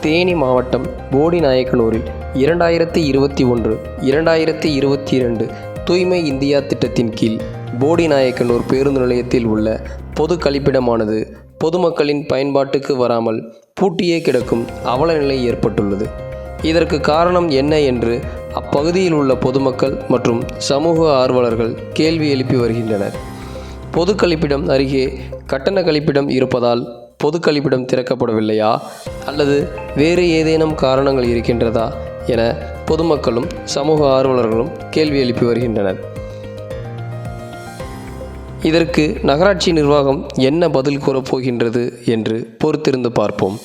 தேனி மாவட்டம் போடிநாயக்கனூரில் இரண்டாயிரத்தி இருபத்தி ஒன்று இரண்டாயிரத்தி இருபத்தி இரண்டு தூய்மை இந்தியா திட்டத்தின் கீழ் போடிநாயக்கனூர் பேருந்து நிலையத்தில் உள்ள பொது கழிப்பிடமானது பொதுமக்களின் பயன்பாட்டுக்கு வராமல் பூட்டியே கிடக்கும் அவல நிலை ஏற்பட்டுள்ளது. இதற்கு காரணம் என்ன என்று அப்பகுதியில் உள்ள பொதுமக்கள் மற்றும் சமூக ஆர்வலர்கள் கேள்வி எழுப்பி வருகின்றனர். பொது கழிப்பிடம் அருகே கட்டண கழிப்பிடம் இருப்பதால் பொது கழிப்பிடம் திறக்கப்படவில்லையா? அல்லது வேறு ஏதேனும் காரணங்கள் இருக்கின்றதா? என பொதுமக்களும் சமூக ஆர்வலர்களும் கேள்வி எழுப்பி வருகின்றனர். இதற்கு நகராட்சி நிர்வாகம் என்ன பதில் கூறப் போகின்றது என்று பொறுத்திருந்து பார்ப்போம்.